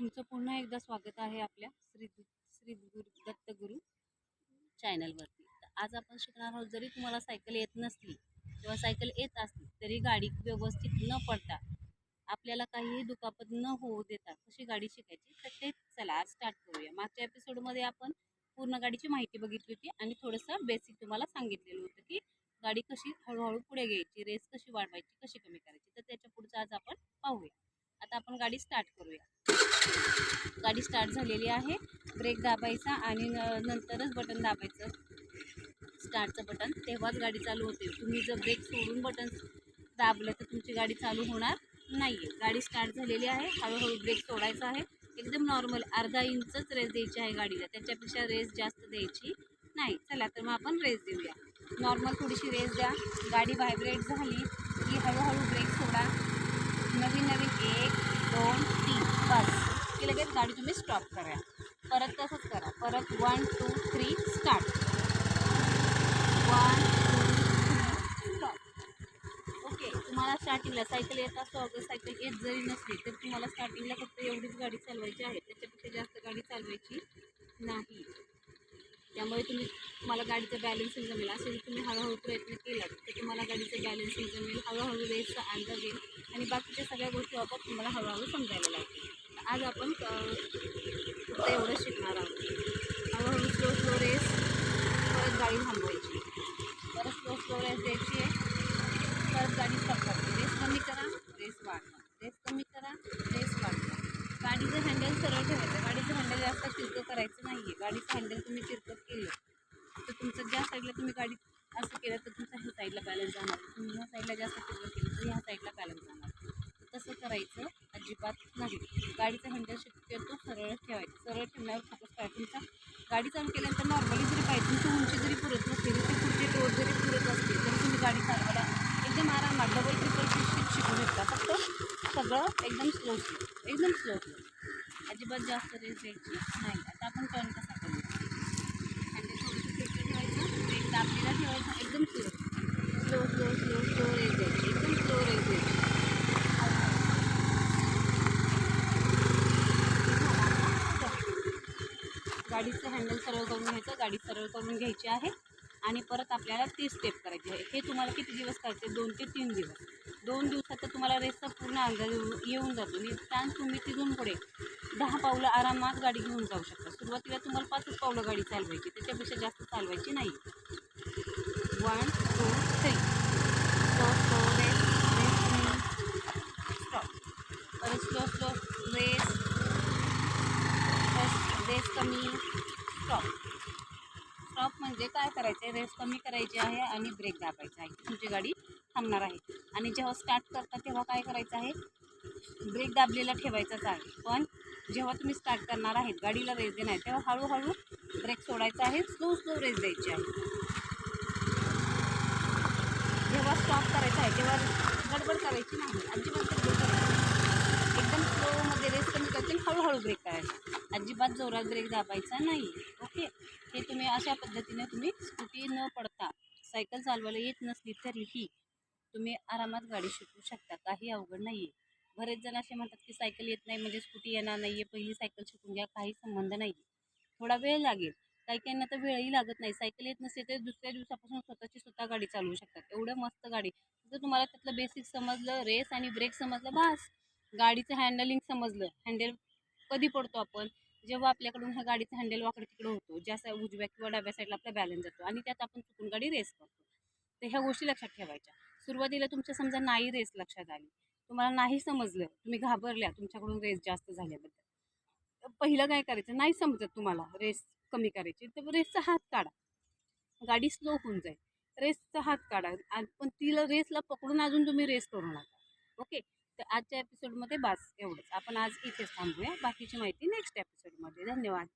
तुमचं पुन्हा एकदा स्वागत आहे आपल्या श्री श्री गुरु दत्तगुरू चॅनलवरती तर आज आपण शिकणार आहोत जरी तुम्हाला सायकल येत नसली किंवा सायकल येत असली तरी गाडी व्यवस्थित न पडता आपल्याला काहीही दुखापत न होऊ देता कशी गाडी शिकायची तर ते चला आज स्टार्ट करूया. मागच्या एपिसोडमध्ये आपण पूर्ण गाडीची माहिती बघितली होती आणि थोडंसं बेसिक तुम्हाला सांगितलेलं होतं की गाडी कशी हळूहळू पुढे घ्यायची रेस कशी वाढवायची कशी कमी करायची. तर त्याच्या पुढचं आज आपण पाहूया. आता आपण गाडी स्टार्ट करूया. गाडी स्टार्ट झालेली आहे. ब्रेक दाबायचा आणि न- नंतरच बटन दाबायचं. स्टार्टचं बटन तेव्हाच गाडी चालू होते. तुम्ही जर ब्रेक सोडून बटन दाबलं तर तुमची गाडी चालू होणार नाही आहे गाडी स्टार्ट झालेली आहे. हळूहळू ब्रेक सोडायचा आहे. एकदम नॉर्मल अर्धा इंचच रेस द्यायची आहे गाडीला. त्याच्यापेक्षा रेस जास्त द्यायची नाही. चला तर मग आपण रेस देऊया. नॉर्मल थोडीशी रेस द्या. गाडी व्हायब्रेट झाली. की हळूहळू ब्रेक सोडा. नवीन नवीन एक दोन तीन. बस. की लगेच गाडी तुम्ही स्टॉप करा. परत तसंच करा. परत one two three start one two stop okay तुम्हाला स्टार्टिंगला सायकल येत असतो अगं सायकल येत जरी नसली तर तुम्हाला स्टार्टिंगला फक्त एवढीच गाडी चालवायची आहे. त्याच्यापेक्षा जास्त गाडी चालवायची नाही. त्यामुळे तुम्ही तुम्हाला गाडीचं बॅलन्सिंग जमेल असे जर तुम्ही हळूहळू प्रयत्न केला तर तुम्हाला गाडीचं बॅलन्सिंग जमेल हळूहळू रेसचा अंदाज येईल आणि बाकीच्या सगळ्या गोष्टी आपोआप तुम्हाला हळूहळू समजायला लागतील. आज आपण एवढं शिकणार आहोत. हळूहळू स्लो स्लो रेस परत गाडी थांबवायची. परत स्लो स्लो रेस द्यायची आहे. परत गाडी थांबवायची रेस कमी करा रेस वाढवा. रेस कमी करा रेस वाढवा. गाडीचं हँडल सरळ ठेवायचं. गाडीचं हँडल जास्त चिरकं करायचं नाही आहे गाडीचं हँडल तुम्ही तिरकं केलं तर तुमचं ज्या साईडला तुम्ही गाडी असं केलं तर तुमचा ह्या साईडला बॅलन्स जाणार. तुम्ही ह्या साईडला जास्त तिरकं केलं तर ह्या साईडला बॅलन्स जाणार. तसं करायचं अजिबात नाही. गाडीचा हँडल शक्यतो सरळ ठेवायचं. सरळ ठेवण्यावर फोकस करायचं तुमचा गाडी चालू केल्यानंतर नॉर्मली जरी पाहिजे तुमची उंची जरी पुरत नसली तुमची पुढचे डोर जरी पुरत असतील तरी तुम्ही गाडी चालवायला एकदम आरामात डबल ट्रिपल शिक्षित शिकू शकता फक्त सगळं एकदम स्लो स्लो एकदम स्लो स्लो अजिबात जास्त रेस द्यायची नाही. आता आपण टर्न कसा करू? ठेवायचं एकदम slow slow slow slow slow race द्यायची. एकदम स्लो रेस द्यायची. गाडीचं हँडल सरळ करून घ्यायचं गाडी सरळ करून घ्यायची आहे. आणि परत आपल्याला ती स्टेप करायची आहे. हे तुम्हाला किती दिवस करायचे दोन ते तीन दिवस. दोन दिवसात तुम्हाला रेसचा पूर्ण अंदाज येऊन जातो. निदान तुम्ही तिथून पुढे दहा पावलं आरामात गाडी घेऊन जाऊ शकता. सुरुवातीला तुम्हाला पाचच पावलं गाडी चालवायची. त्याच्यापेक्षा जास्त चालवायची नाही. One two three slow slow race race stop परत स्लो स्लो रेस रेस कमी. स्टॉप स्टॉप म्हणजे काय करायचं आहे रेस कमी करायची आहे आणि ब्रेक दाबायचा आहे. तुमची गाडी थांबणार आहे. आणि जेव्हा स्टार्ट करता तेव्हा काय करायचं आहे? ब्रेक दाबलेला ठेवायचाच आहे. पण जेव्हा तुम्ही स्टार्ट करणार आहेत गाडीला रेस देणार आहे तेव्हा हळूहळू ब्रेक सोडायचा आहे. स्लो स्लो रेस द्यायची आहे. जेव्हा स्टॉप करायचा आहे. तेव्हा गडबड करायची नाही. अजिबात गडबड करायची एकदम स्लोमध्ये रेस कमी करतील हळूहळू ब्रेक करायचा. अजिबात जोरात ब्रेक दाबायचा नाही. ओके हे तुम्ही अशा पद्धतीने तुम्ही स्कूटी न पडता सायकल चालवायला येत नसली तरीही तुम्ही आरामात गाडी शिकू शकता. काही अवघड नाही आहे बरेच जण असे म्हणतात की सायकल येत नाही म्हणजे स्कूटी येणार नाही आहे पहिली सायकल शिकून घ्या काही संबंध नाही थोडा वेळ लागेल. काही काहींना तर वेळही लागत नाही. सायकल येत नसेल तर दुसऱ्या दिवसापासून स्वतःची स्वतः गाडी चालवू शकतात. एवढं मस्त गाडी. जर तुम्हाला त्यातलं बेसिक समजलं रेस आणि ब्रेक समजलं बस. गाडीचं हँडलिंग समजलं. हँडल कधी पडतो आपण? जेव्हा आपल्याकडून ह्या गाडीचं हँडल वाकडं तिकडं होतो ज्या उजव्या किंवा डाव्या साईडला आपला बॅलन्स जातो आणि त्यात आपण चुकून गाडी रेस करतो. तर ह्या गोष्टी लक्षात ठेवायच्या. सुरुवातीला तुमच्या समजा नाही रेस लक्षात आली. तुम्हाला नाही समजलं तुम्ही घाबरल्या तुमच्याकडून रेस जास्त झाल्याबद्दल. पहिलं काय करायचं? नाही समजत तुम्हाला रेस कमी करायची. तर रेसचा हात काढा. गाडी स्लो होऊन जाईल. रेसचा हात काढा. पण तिला रेसला पकडून अजून तुम्ही रेस करू नका. ओके? तर आजच्या एपिसोडमध्ये बास एवढंच. आपण आज इथेच थांबूया. बाकीची माहिती नेक्स्ट एपिसोडमध्ये. धन्यवाद.